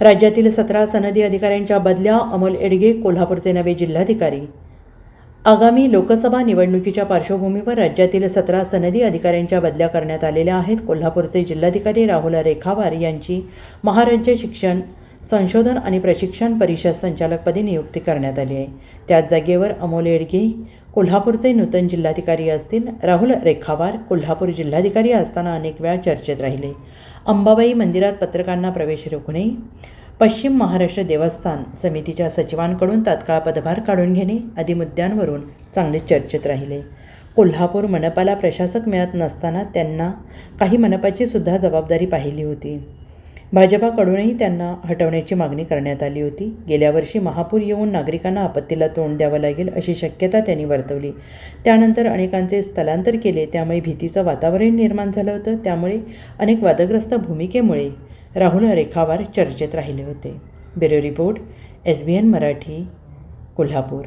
राज्यातील सतरा सनदी अधिकाऱ्यांच्या बदल्या अमोल एडगे कोल्हापूरचे नवे जिल्हाधिकारी. आगामी लोकसभा निवडणुकीच्या पार्श्वभूमीवर राज्यातील सतरा सनदी अधिकाऱ्यांच्या बदल्या करण्यात आलेल्या आहेत. कोल्हापूरचे जिल्हाधिकारी राहुल रेखावार यांची महाराज्य शिक्षण संशोधन आणि प्रशिक्षण परिषद संचालकपदी नियुक्ती करण्यात आली आहे. त्याच जागेवर अमोल एडगे कोल्हापूरचे नूतन जिल्हाधिकारी असतील राहुल रेखावार कोल्हापूर जिल्हाधिकारी असताना अनेक वेळा चर्चेत राहिले. अंबाबाई मंदिरात पत्रकारांना प्रवेश रोखणे पश्चिम महाराष्ट्र देवस्थान समितीच्या सचिवांकडून तात्काळ पदभार काढून घेणे आदी मुद्द्यांवरून चांगले चर्चेत राहिले. कोल्हापूर मनपाला प्रशासक मिळत नसताना त्यांना काही मनपाची सुद्धा जबाबदारी पाहिली होती. भाजपाकडूनही त्यांना हटवण्याची मागणी करण्यात आली होती. गेल्या वर्षी महापूर येऊन नागरिकांना आपत्तीला तोंड द्यावं लागेल अशी शक्यता त्यांनी वर्तवली. त्यानंतर अनेकांचे स्थलांतर केले त्यामुळे भीतीचं वातावरण निर्माण झालं होतं. त्यामुळे अनेक वादग्रस्त भूमिकेमुळे राहुल रेखावार चर्चेत राहिले होते. Bureau report S B N Marathi Kolhapur.